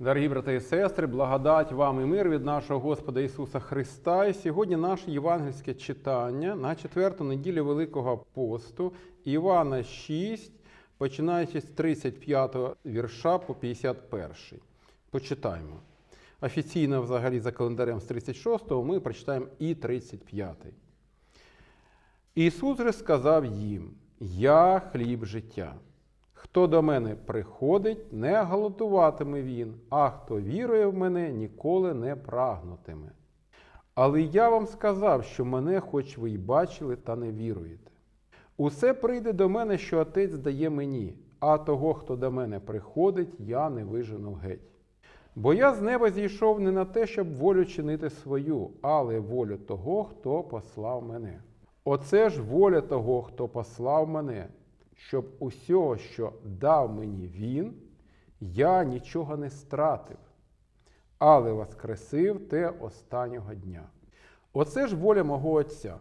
Дорогі брати і сестри, благодать вам і мир від нашого Господа Ісуса Христа. І сьогодні наше євангельське читання на четверту неділю Великого посту Івана 6, починаючи з 35 вірша по 51. Почитаємо. Офіційно, взагалі, за календарем з 36-го ми прочитаємо і 35-й. Ісус же сказав їм: Я хліб життя. Хто до мене приходить, не голодуватиме він, а хто вірує в мене, ніколи не прагнутиме. Але я вам сказав, що мене, хоч ви й бачили, та не віруєте. Усе прийде до мене, що Отець дає мені, а того, хто до мене приходить, я не вижену геть. Бо я з неба зійшов не на те, щоб волю чинити свою, але волю того, хто послав мене. Оце ж воля того, хто послав мене, щоб усього, що дав мені він, я нічого не стратив, але воскресив те останнього дня. Оце ж воля мого Отця,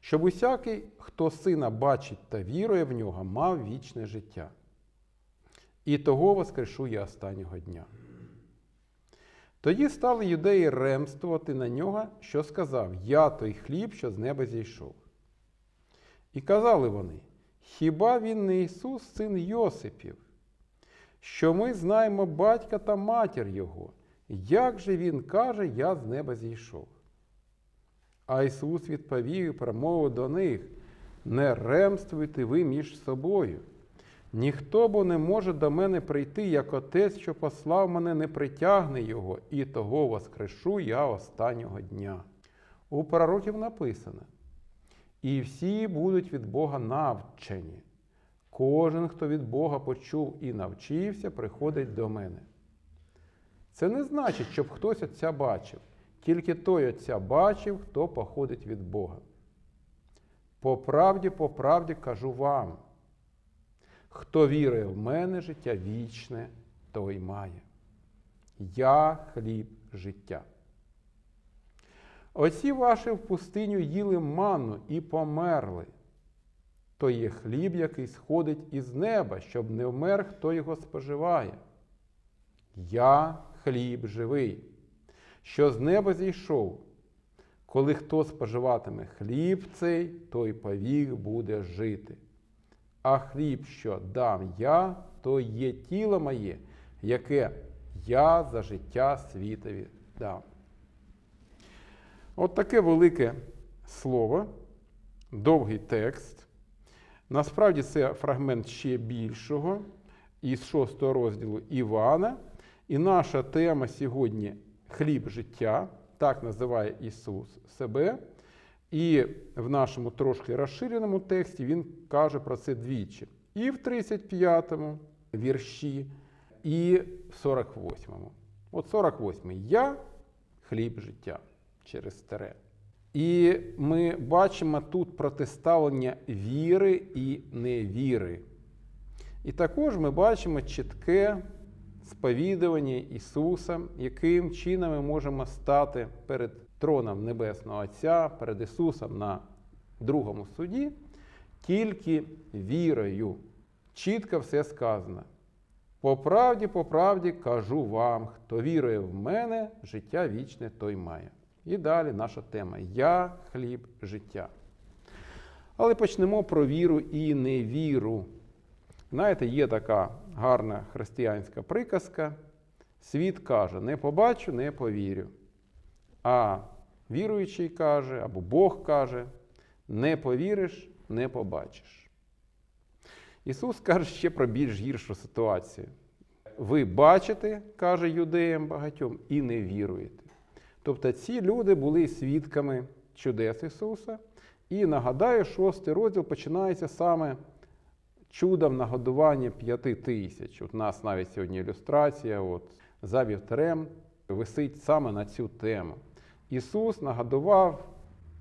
щоб усякий, хто сина бачить та вірує в нього, мав вічне життя. І того воскрешу я останнього дня. Тоді стали юдеї ремствувати на нього, що сказав: Я той хліб, що з неба зійшов. І казали вони: Хіба він не Ісус, син Йосипів, що ми знаємо батька та матір Його, як же Він каже, я з неба зійшов? А Ісус відповів і промовив до них: Не ремствуйте ви між собою. Ніхто бо не може до мене прийти, як Отець, що послав мене, не притягне Його, і того воскрешу я останнього дня. У пророків написано: і всі будуть від Бога навчені. Кожен, хто від Бога почув і навчився, приходить до мене. Це не значить, щоб хтось Отця бачив, тільки той Отця бачив, хто походить від Бога. По правді, по правді кажу вам. Хто вірує в мене, життя вічне, той має. Я хліб життя. Оці ваші в пустиню їли манну і померли. То є хліб, який сходить із неба, щоб не вмер, хто його споживає. Я хліб живий, що з неба зійшов. Коли хто споживатиме хліб цей, той повік буде жити. А хліб, що дам я, то є тіло моє, яке я за життя світові дам. От таке велике слово, довгий текст. Насправді це фрагмент ще більшого із шостого розділу Івана. І наша тема сьогодні хліб життя, так називає Ісус себе. І в нашому трошки розширеному тексті він каже про це двічі. І в 35-му вірші, і в 48-му. От 48-й я хліб життя через тере. І ми бачимо тут протиставлення віри і невіри. І також ми бачимо чітке сповідування Ісуса, яким чином ми можемо стати перед троном Небесного Отця, перед Ісусом на другому суді, тільки вірою. Чітко все сказано. По правді, по правді кажу вам, хто вірує в мене, життя вічне той має. І далі наша тема Я хліб життя. Але почнемо про віру і невіру. Знаєте, є така гарна християнська приказка. Світ каже: не побачу, не повірю. А віруючий каже, або Бог каже: не повіриш, не побачиш. Ісус каже ще про більш гіршу ситуацію. Ви бачите, каже юдеям багатьом, і не віруєте. Тобто ці люди були свідками чудес Ісуса. І нагадаю, шостий розділ починається саме чудом нагодування п'яти тисяч. От у нас навіть сьогодні ілюстрація от, за вівтарем висить саме на цю тему. Ісус нагодував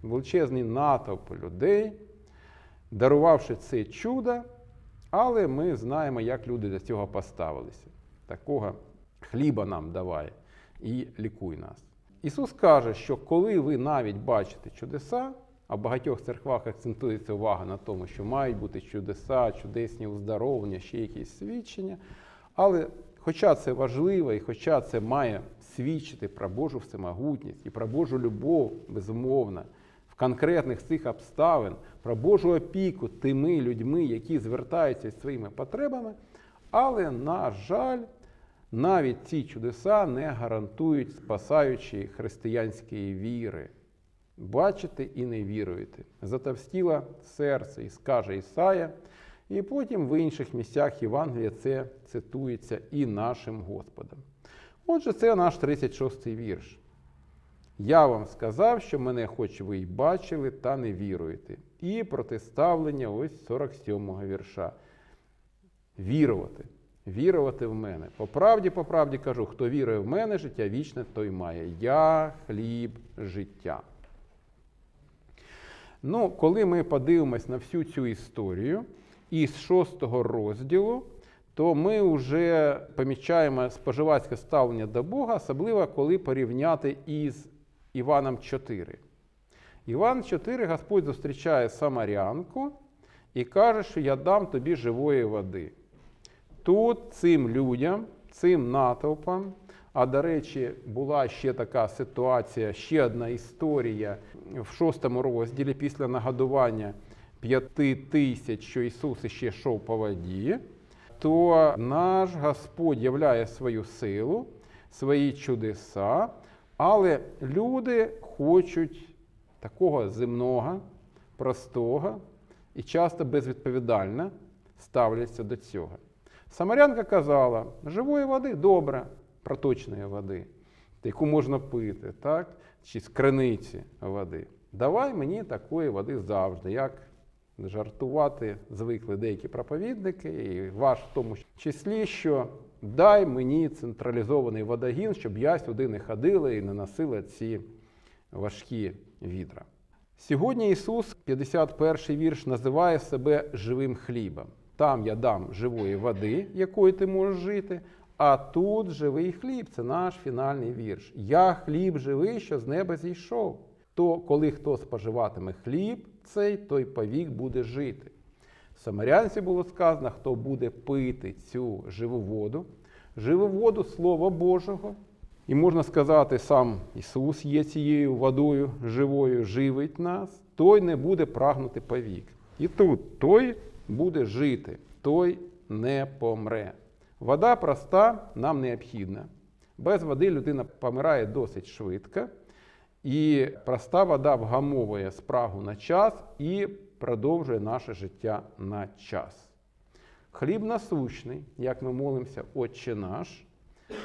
величезний натовп людей, дарувавши це чудо, але ми знаємо, як люди до цього поставилися. Такого хліба нам давай і лікуй нас. Ісус каже, що коли ви навіть бачите чудеса, а в багатьох церквах акцентується увага на тому, що мають бути чудеса, чудесні уздоровлення, ще якісь свідчення. Але хоча це важливо і хоча це має свідчити про Божу всемогутність і про Божу любов, безумовно, в конкретних цих обставин, про Божу опіку тими людьми, які звертаються зі своїми потребами, але, на жаль, навіть ці чудеса не гарантують спасаючої християнської віри. Бачите і не віруєте. Затовстіло серце, і скаже Ісая, і потім в інших місцях Євангелія це цитується і нашим Господом. Отже, це наш 36-й вірш. Я вам сказав, що мене хоч ви й бачили, та не віруєте. І протиставлення ось 47-го вірша. Вірувати. Вірувати в мене. По правді, по правді кажу, хто вірує в мене, життя вічне, той має. Я хліб життя. Ну, коли ми подивимось на всю цю історію із шостого розділу, то ми вже помічаємо споживацьке ставлення до Бога, особливо коли порівняти із Іваном 4. Іван 4 Господь зустрічає Самарянку і каже, що я дам тобі живої води. Тут цим людям, цим натовпам, а до речі, була ще така ситуація, ще одна історія в шостому розділі після нагодування п'яти тисяч, що Ісус іще йшов по воді, то наш Господь являє свою силу, свої чудеса, але люди хочуть такого земного, простого і часто безвідповідально ставляться до цього. Самарянка казала, живої води добре, проточної води, яку можна пити, так? чи з криниці води. Давай мені такої води завжди, як жартувати звикли деякі проповідники, і ваш в тому числі, що дай мені централізований водогін, щоб я сюди не ходила і не носила ці важкі відра. Сьогодні Ісус, 51 вірш, називає себе живим хлібом. Там я дам живої води, якою ти можеш жити, а тут живий хліб це наш фінальний вірш. Я хліб живий, що з неба зійшов. То коли хто споживатиме хліб, цей той повік буде жити. Самарянці було сказано, хто буде пити цю живу воду, живу воду Слова Божого. І можна сказати, сам Ісус є цією водою живою, живить нас, той не буде прагнути повік. І тут той буде жити, той не помре. Вода проста нам необхідна. Без води людина помирає досить швидко, і проста вода вгамовує спрагу на час і продовжує наше життя на час. Хліб насущний, як ми молимося, Отче наш,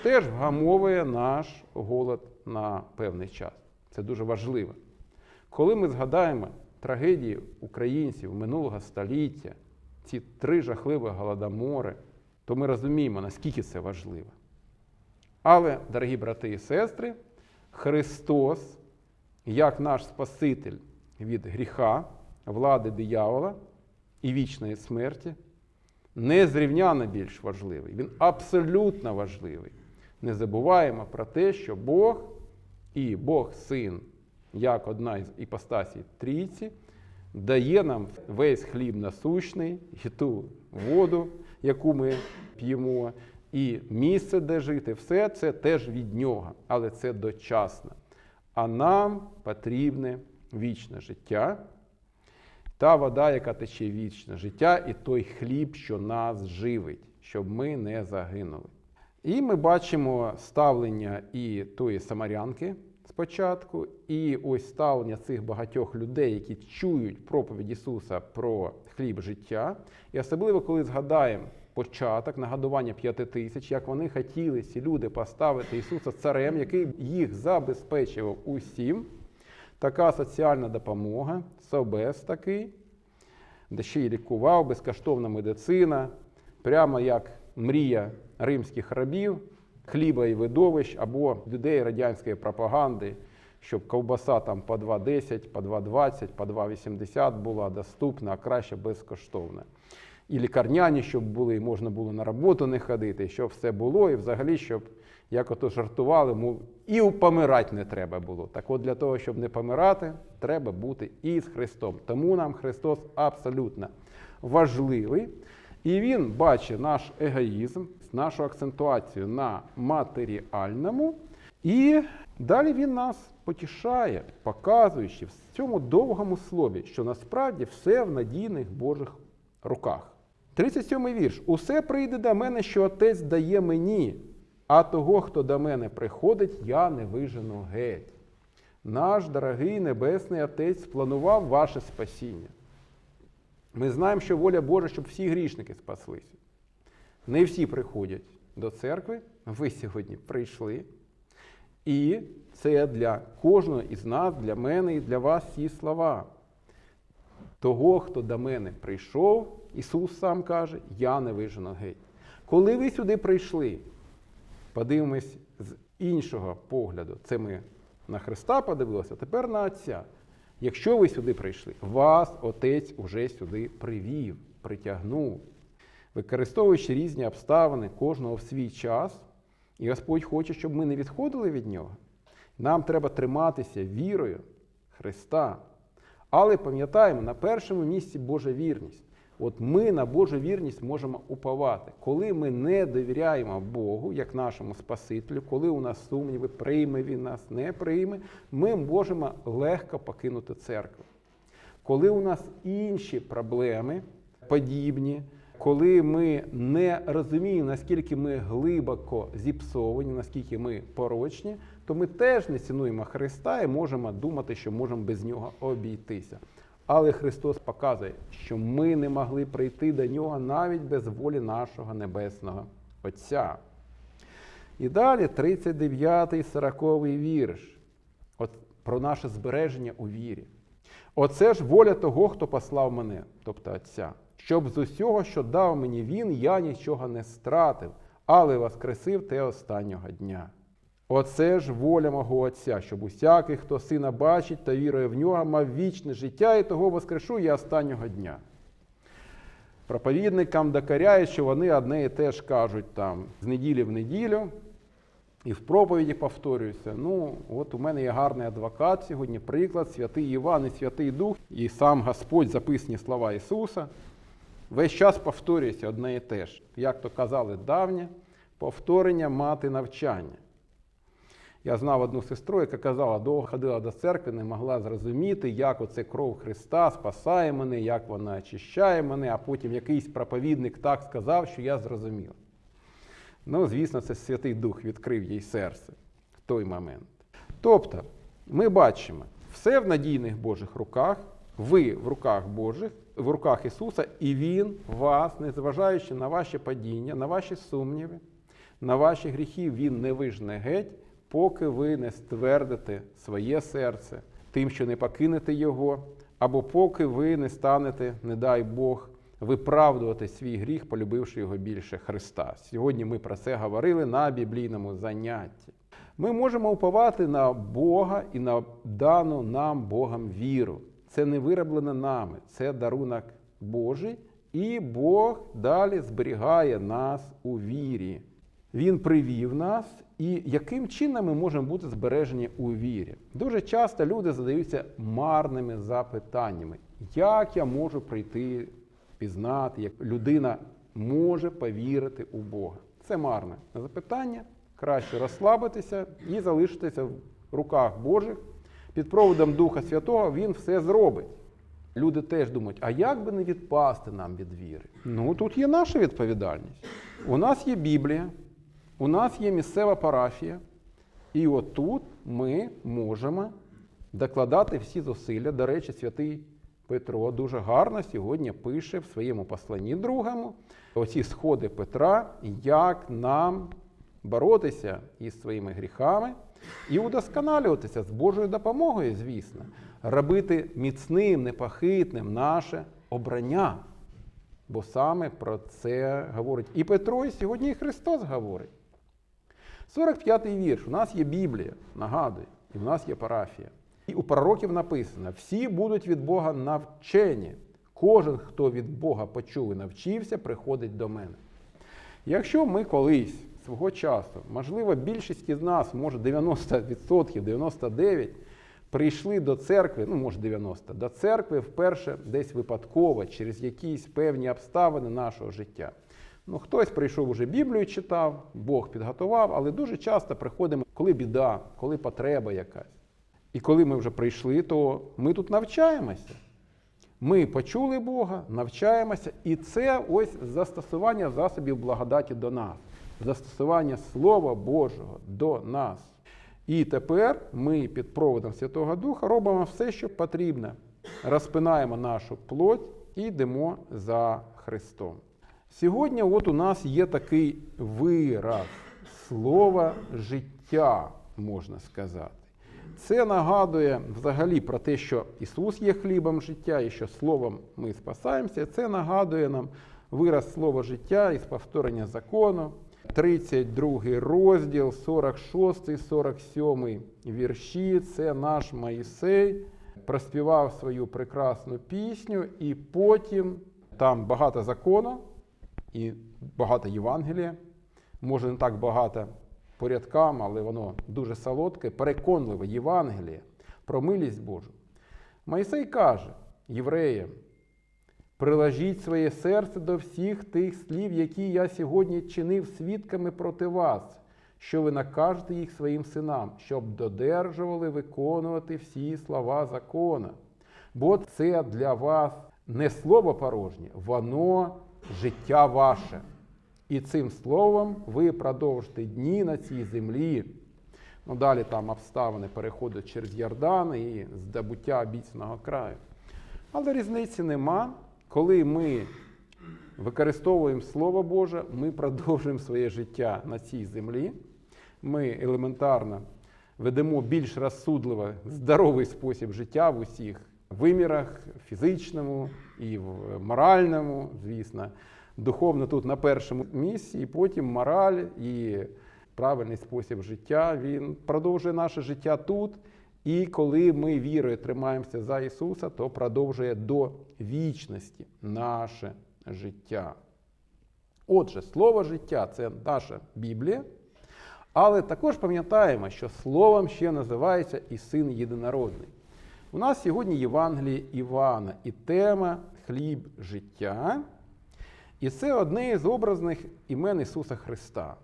теж вгамовує наш голод на певний час. Це дуже важливо. Коли ми згадаємо трагедії українців минулого століття, ці три жахливі голодомори, то ми розуміємо, наскільки це важливо. Але, дорогі брати і сестри, Христос, як наш Спаситель від гріха, влади диявола і вічної смерті, незрівняно більш важливий. Він абсолютно важливий. Не забуваємо про те, що Бог і Бог Син, як одна із іпостасій трійці, дає нам весь хліб насущний і ту воду, яку ми п'ємо, і місце, де жити, все це теж від нього, але це дочасно. А нам потрібне вічне життя, та вода, яка тече вічне життя, і той хліб, що нас живить, щоб ми не загинули. І ми бачимо ставлення і тої самарянки спочатку, і ось ставлення цих багатьох людей, які чують проповідь Ісуса про хліб життя. І особливо, коли згадаємо початок нагадування п'яти тисяч, як вони хотіли ці люди поставити Ісуса царем, який їх забезпечував усім. Така соціальна допомога, собес такий, де ще й лікував, безкоштовна медицина, прямо як мрія римських рабів, хліба і видовищ або людей радянської пропаганди, щоб ковбаса там по 2,10, по 2,20, по 2,80 була доступна, а краще безкоштовна. І лікарняні, щоб були, і можна було на роботу не ходити, щоб все було, і взагалі, щоб, як ото жартували, мов, і помирати не треба було. Так от для того, щоб не помирати, треба бути із Христом. Тому нам Христос абсолютно важливий. І Він бачить наш егоїзм, нашу акцентуацію на матеріальному. І далі він нас потішає, показуючи в цьому довгому слові, що насправді все в надійних Божих руках. 37 вірш. Усе прийде до мене, що Отець дає мені, а того, хто до мене приходить, я не вижену геть. Наш дорогий Небесний Отець спланував ваше спасіння. Ми знаємо, що воля Божа, щоб всі грішники спаслися. Не всі приходять до церкви, ви сьогодні прийшли. І це для кожного із нас, для мене і для вас ці слова. Того, хто до мене прийшов, Ісус сам каже, я не вижену геть. Коли ви сюди прийшли, подивимось з іншого погляду. Це ми на Христа подивилися, тепер на Отця. Якщо ви сюди прийшли, вас Отець уже сюди привів, притягнув, використовуючи різні обставини кожного в свій час, і Господь хоче, щоб ми не відходили від нього. Нам треба триматися вірою Христа. Але пам'ятаємо, на першому місці Божа вірність. От ми на Божу вірність можемо уповати. Коли ми не довіряємо Богу, як нашому Спасителю, коли у нас сумніви, прийме Він нас, не прийме, ми можемо легко покинути церкву. Коли у нас інші проблеми подібні, коли ми не розуміємо, наскільки ми глибоко зіпсовані, наскільки ми порочні, то ми теж не цінуємо Христа і можемо думати, що можемо без нього обійтися. Але Христос показує, що ми не могли прийти до нього навіть без волі нашого Небесного Отця. І далі 39, 40 вірш От про наше збереження у вірі. Оце ж воля того, хто послав мене, тобто Отця, щоб з усього, що дав мені Він, я нічого не стратив, але воскресив те останнього дня. Оце ж воля мого Отця, щоб усякий, хто сина бачить та вірує в нього, мав вічне життя і того воскрешу я останнього дня. Проповідникам докаряють, що вони одне і те ж кажуть там з неділі в неділю, і в проповіді повторююся. Ну, от у мене є гарний адвокат сьогодні, приклад, святий Іван і Святий Дух, і сам Господь записані слова Ісуса. Весь час повторюється одне і те ж. Як то казали давнє, повторення мати навчання. Я знав одну сестру, яка казала, довго ходила до церкви, не могла зрозуміти, як оце кров Христа спасає мене, як вона очищає мене, а потім якийсь проповідник так сказав, що я зрозумів. Ну, звісно, це Святий Дух відкрив їй серце в той момент. Тобто, ми бачимо, все в надійних Божих руках, ви в руках Божих, в руках Ісуса, і Він вас, незважаючи на ваші падіння, на ваші сумніви, на ваші гріхи, Він не вижне геть, поки ви не ствердите своє серце тим, що не покинете Його, або поки ви не станете, не дай Бог, виправдувати свій гріх, полюбивши його більше Христа. Сьогодні ми про це говорили на біблійному занятті. Ми можемо уповати на Бога і на дану нам Богом віру. Це не вироблено нами, це дарунок Божий, і Бог далі зберігає нас у вірі. Він привів нас, і яким чином ми можемо бути збережені у вірі? Дуже часто люди задаються марними запитаннями, як я можу прийти, пізнати, як людина може повірити у Бога. Це марне запитання. Краще розслабитися і залишитися в руках Божих. Під проводом Духа Святого Він все зробить. Люди теж думають, а як би не відпасти нам від віри? Ну тут є наша відповідальність. У нас є Біблія, у нас є місцева парафія, і отут ми можемо докладати всі зусилля. До речі, святий Петро дуже гарно сьогодні пише в своєму посланні другому оці сходи Петра, як нам боротися із своїми гріхами і удосконалюватися з Божою допомогою, звісно, робити міцним, непохитним наше обрання. Бо саме про це говорить і Петро, і сьогодні і Христос говорить. 45-й вірш. У нас є Біблія, нагадую, і в нас є парафія. І у пророків написано: всі будуть від Бога навчені. Кожен, хто від Бога почув і навчився, приходить до мене. Якщо ми колись свого часу, можливо, більшість із нас, може 90%, 99%, прийшли до церкви, ну, може 90%, до церкви вперше десь випадково, через якісь певні обставини нашого життя, Ну, хтось прийшов уже Біблію читав, Бог підготував, але дуже часто приходимо, коли біда, коли потреба якась. І коли ми вже прийшли, то ми тут навчаємося. Ми почули Бога, навчаємося, і це ось застосування засобів благодаті до нас, застосування Слова Божого до нас. І тепер ми під проводом Святого Духа робимо все, що потрібно. Розпинаємо нашу плоть і йдемо за Христом. Сьогодні от у нас є такий вираз слова життя, можна сказати. Це нагадує взагалі про те, що Ісус є хлібом життя і що Словом ми спасаємося. Це нагадує нам вираз слова життя із повторення закону. 32 розділ, 46, 47 вірші. Це наш Моїсей проспівав свою прекрасну пісню, і потім там багато закону і багато Євангелія. Може, не так багато по рядкам, але воно дуже солодке, переконливе Євангеліє про милість Божу. Моїсей каже євреям: приложіть своє серце до всіх тих слів, які я сьогодні чинив свідками проти вас, що ви накажете їх своїм синам, щоб додержували виконувати всі слова закона. Бо це для вас не слово порожнє, воно життя ваше. І цим словом ви продовжите дні на цій землі. Ну, далі там обставини переходять через Йордан і здобуття обіцяного краю. Але різниці нема. Коли ми використовуємо Слово Боже, ми продовжуємо своє життя на цій землі. Ми елементарно ведемо більш розсудливо, здоровий спосіб життя в усіх вимірах, фізичному і в моральному, звісно. Духовно тут на першому місці, і потім мораль і правильний спосіб життя. Він продовжує наше життя тут. І коли ми вірою тримаємося за Ісуса, то продовжує до вічності наше життя. Отже, слово життя це наша Біблія. Але також пам'ятаємо, що словом ще називається і син єдинородний. У нас сьогодні Євангеліє Івана і тема хліб життя. І це одне із образних імен Ісуса Христа.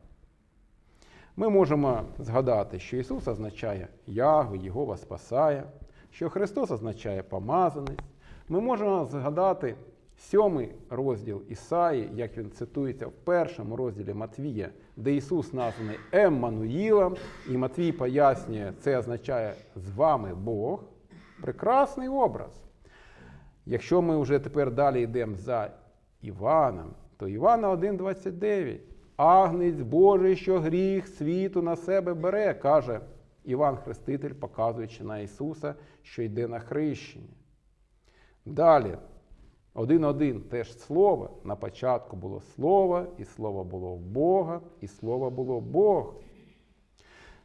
Ми можемо згадати, що Ісус означає Ягу, Єгова спасає, що Христос означає помазаність. Ми можемо згадати сьомий розділ Ісаї, як він цитується в першому розділі Матвія, де Ісус названий Еммануїлом, і Матвій пояснює, це означає з вами Бог. Прекрасний образ. Якщо ми вже тепер далі йдемо за Іваном, то Івана 1,29. Агнець Божий, що гріх світу на себе бере, каже Іван Хреститель, показуючи на Ісуса, що йде на хрещення. Далі, один-один теж слово. На початку було слово, і слово було в Бога, і слово було Бог.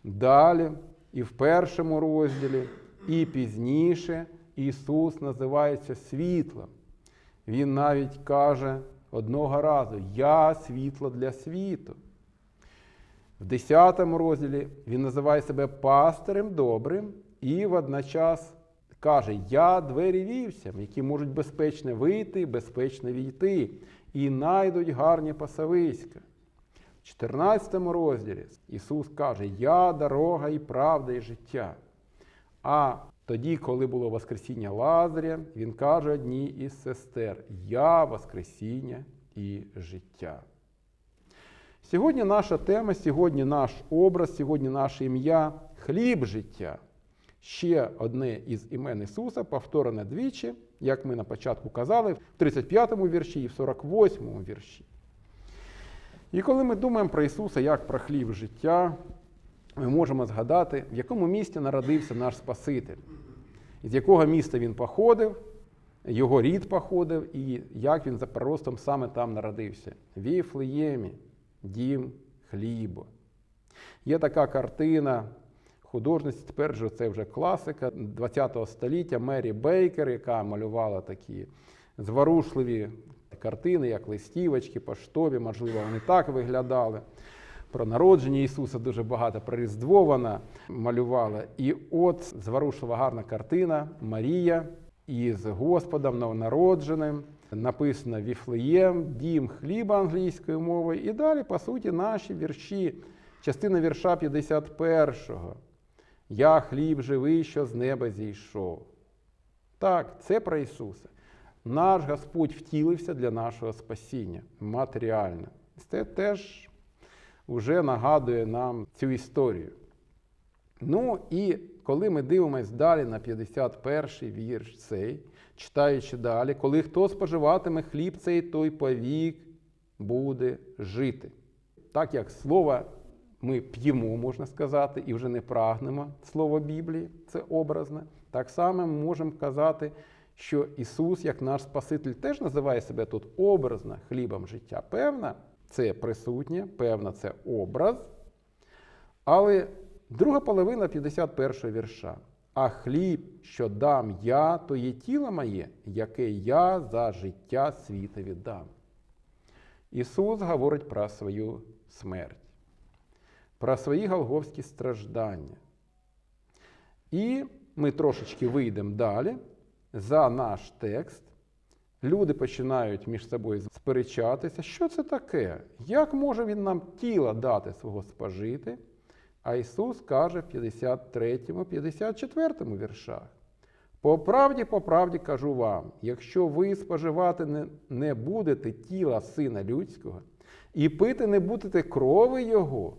Далі, і в першому розділі, і пізніше Ісус називається світлом. Він навіть каже одного разу: Я світло для світу. В 10 розділі він називає себе пастирем добрим і водночас каже: Я двері вівсям, які можуть безпечно вийти, безпечно війти, і найдуть гарні пасовиська. В 14 розділі Ісус каже: Я дорога і правда, і життя. А тоді, коли було Воскресіння Лазаря, він каже одній із сестер: Я Воскресіння і життя. Сьогодні наша тема, сьогодні наш образ, сьогодні наше ім'я хліб життя. Ще одне із імен Ісуса, повторене двічі, як ми на початку казали, в 35-му вірші і в 48-му вірші. І коли ми думаємо про Ісуса як про хліб життя, ми можемо згадати, в якому місті народився наш Спаситель, з якого міста він походив, його рід походив, і як він за приростом саме там народився. Віфлеємі, дім хлібу. Є така картина художниці, тепер же це вже класика ХХ століття Мері Бейкер, яка малювала такі зворушливі картини, як листівочки, поштові, можливо, вони так виглядали. Про народження Ісуса дуже багато про Різдво вона малювала. І от зворушлива гарна картина Марія із Господом новонародженим написано Віфлеєм, дім хліба англійською мовою. І далі, по суті, наші вірші, частина вірша 51-го. Я хліб живий, що з неба зійшов. Так, це про Ісуса. Наш Господь втілився для нашого спасіння матеріально. Це теж вже нагадує нам цю історію. Ну і коли ми дивимося далі на 51-й вірш цей, читаючи далі, коли хто споживатиме хліб цей, той повік буде жити. Так як слово ми п'ємо, можна сказати, і вже не прагнемо слово Біблії, це образне, так само ми можемо казати, що Ісус, як наш Спаситель, теж називає себе тут образно хлібом життя. Певна, це присутнє, певна, це образ. Але друга половина 51 вірша. А хліб, що дам я, то є тіло моє, яке я за життя світові дам. Ісус говорить про свою смерть, про свої голговські страждання. І ми трошечки вийдемо далі за наш текст. Люди починають між собою сперечатися, що це таке? Як може він нам тіла дати свого спожити? А Ісус каже в 53, 54 віршах. По правді, по правді кажу вам, якщо ви споживати не, будете тіла Сина Людського і пити не будете крови Його,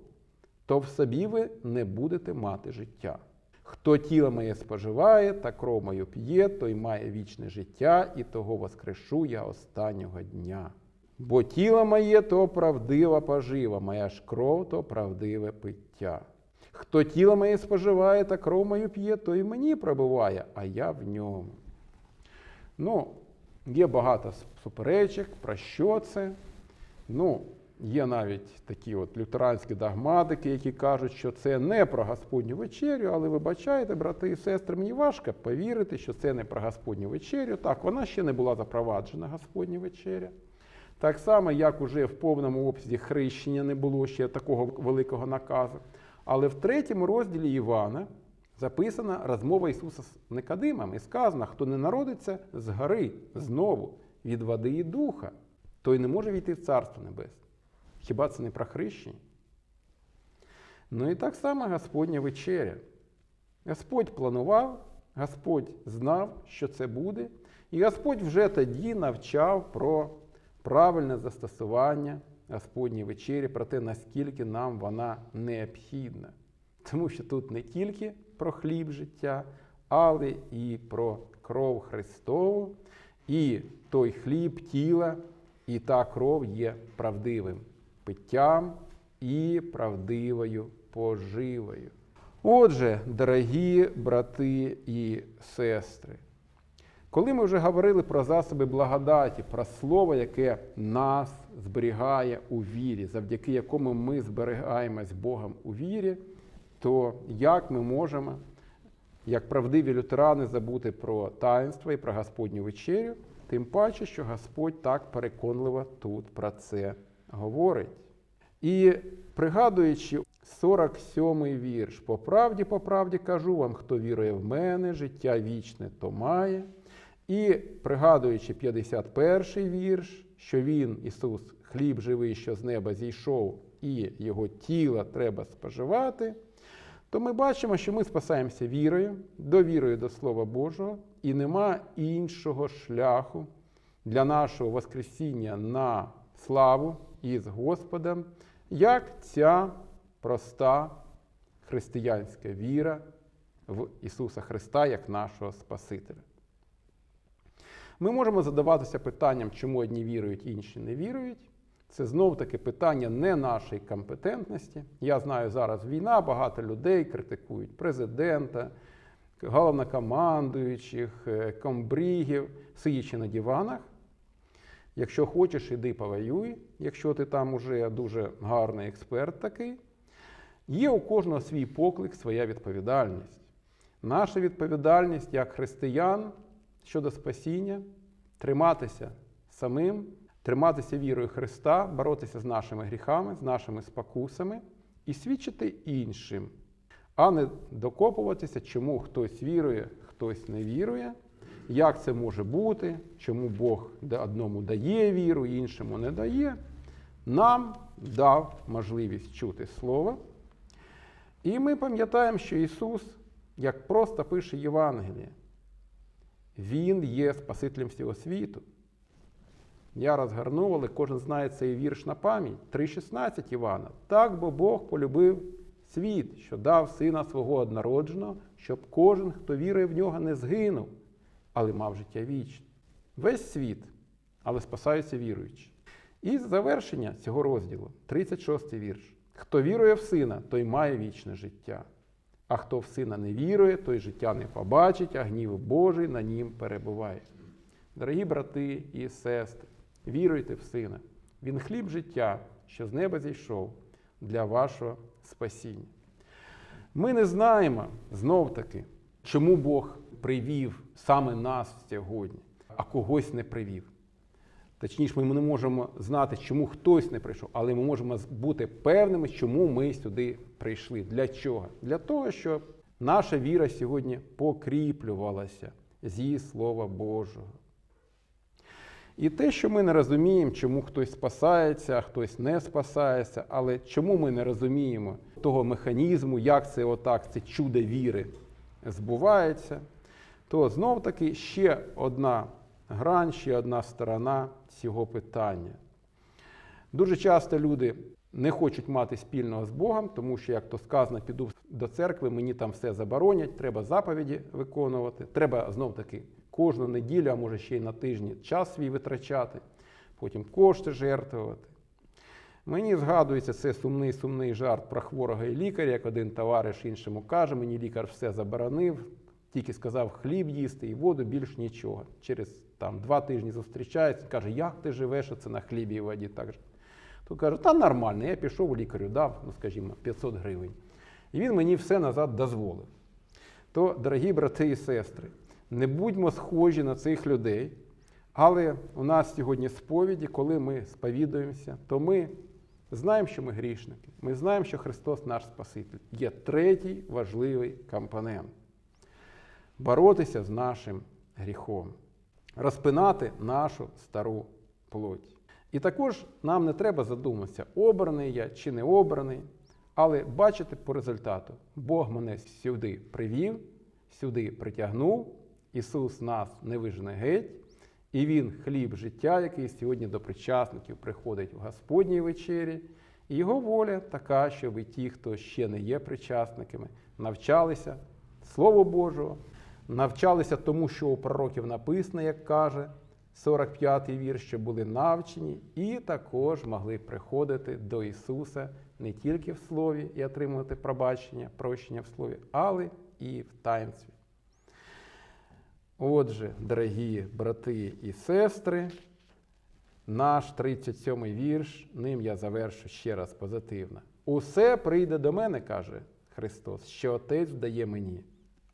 то в собі ви не будете мати життя. Хто тіло моє споживає та кров мою п'є, той має вічне життя, і того воскрешу я останнього дня. Бо тіло моє то правдива пожива, моя ж кров то правдиве пиття. Хто тіло моє споживає та кров мою п'є, то і мені пробуває, а я в ньому. Ну, є багато суперечок, про що це. Ну, Є навіть такі от лютеранські догматики, які кажуть, що це не про Господню вечерю, але вибачайте, брати і сестри, мені важко повірити, що це не про Господню вечерю. Так, вона ще не була запроваджена, Господня вечеря. Так само, як уже в повному обсязі хрещення не було ще такого великого наказу. Але в третьому розділі Івана записана розмова Ісуса з Никодимом і сказано, хто не народиться з гори знову від води і духа, той не може війти в Царство Небесне. Хіба це не про хрещення? Ну і так само Господня вечеря. Господь планував, Господь знав, що це буде, і Господь вже тоді навчав про правильне застосування Господній вечері, про те, наскільки нам вона необхідна. Тому що тут не тільки про хліб життя, але і про кров Христову, і той хліб тіла, і та кров є правдивим питтям і правдивою поживою. Отже, дорогі брати і сестри, коли ми вже говорили про засоби благодаті, про слово, яке нас зберігає у вірі, завдяки якому ми зберігаємось Богом у вірі, то як ми можемо, як правдиві лютерани, забути про таїнство і про Господню вечерю, тим паче, що Господь так переконливо тут про це говорить. І пригадуючи 47-й вірш, по правді, по правді кажу вам, хто вірує в мене, життя вічне, то має. І пригадуючи 51-й вірш, що Він, Ісус, хліб живий, що з неба зійшов, і Його тіло треба споживати, то ми бачимо, що ми спасаємося вірою, довірою до Слова Божого, і нема іншого шляху для нашого Воскресіння на славу із Господом, як ця проста християнська віра в Ісуса Христа як нашого Спасителя. Ми можемо задаватися питанням, чому одні вірують, інші не вірують. Це знов таки питання не нашої компетентності. Я знаю, зараз війна, багато людей критикують президента, головнокомандуючих, е, комбрігів, сидячи на диванах. Якщо хочеш, іди повоюй, якщо ти там уже дуже гарний експерт такий. Є у кожного свій поклик, своя відповідальність. Наша відповідальність як християн щодо спасіння триматися самим, триматися вірою Христа, боротися з нашими гріхами, з нашими спокусами і свідчити іншим, а не докопуватися, чому хтось вірує, хтось не вірує, як це може бути, чому Бог одному дає віру, іншому не дає, нам дав можливість чути Слово. І ми пам'ятаємо, що Ісус, як просто пише Євангеліє, Він є Спасителем всього світу. Я розгорнув, але кожен знає цей вірш на пам'ять. 3,16 Івана. Так бо Бог полюбив світ, що дав сина свого однородженого, щоб кожен, хто вірує в нього, не згинув, але мав життя вічне. Весь світ, але спасаються віруючі. І завершення цього розділу, 36 вірш. Хто вірує в сина, той має вічне життя. А хто в сина не вірує, той життя не побачить, а гнів Божий на нім перебуває. Дорогі брати і сестри, віруйте в сина. Він хліб життя, що з неба зійшов для вашого спасіння. Ми не знаємо знов таки, чому Бог привів саме нас сьогодні, а когось не привів. Точніше, ми не можемо знати, чому хтось не прийшов, але ми можемо бути певними, чому ми сюди прийшли. Для чого? Для того, щоб наша віра сьогодні покріплювалася зі Слова Божого. І те, що ми не розуміємо, чому хтось спасається, а хтось не спасається, але чому ми не розуміємо того механізму, як це отак, це чудо віри збувається, то знов таки ще одна грань, ще одна сторона цього питання. Дуже часто люди не хочуть мати спільного з Богом, тому що, як то сказано, піду до церкви, мені там все заборонять, треба заповіді виконувати, треба знов таки кожну неділю, а може ще й на тижні час свій витрачати, потім кошти жертвувати. Мені згадується це сумний сумний жарт про хворого і лікаря, як один товариш іншому каже, мені лікар все заборонив, тільки сказав хліб їсти і воду, більш нічого. Через там, два тижні зустрічається, каже, як ти живеш оце на хлібі і воді так же. То каже, та нормально, я пішов лікарю, дав, ну скажімо, 500 гривень. І він мені все назад дозволив. То, дорогі брати і сестри, не будьмо схожі на цих людей, але у нас сьогодні сповіді, коли ми сповідуємося, то ми знаємо, що ми грішники. Ми знаємо, що Христос наш Спаситель. Є третій важливий компонент боротися з нашим гріхом, розпинати нашу стару плоть. І також нам не треба задуматися, обраний я чи не обраний, але бачити по результату, Бог мене сюди привів, сюди притягнув, Ісус нас не вижене геть, і Він хліб життя, який сьогодні до причасників приходить в Господній вечері. І його воля така, щоб ті, хто ще не є причасниками, навчалися Слову Божого, навчалися тому, що у пророків написано, як каже 45-й вірш, що були навчені, і також могли приходити до Ісуса не тільки в слові і отримувати пробачення, прощення в слові, але і в таїнстві. Отже, дорогі брати і сестри, наш 37-й вірш, ним я завершу ще раз позитивно. Усе прийде до мене, каже Христос, що Отець дає мені,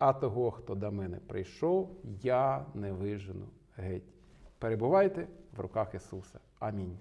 а того, хто до мене прийшов, я не вижену геть. Перебувайте в руках Ісуса. Амінь.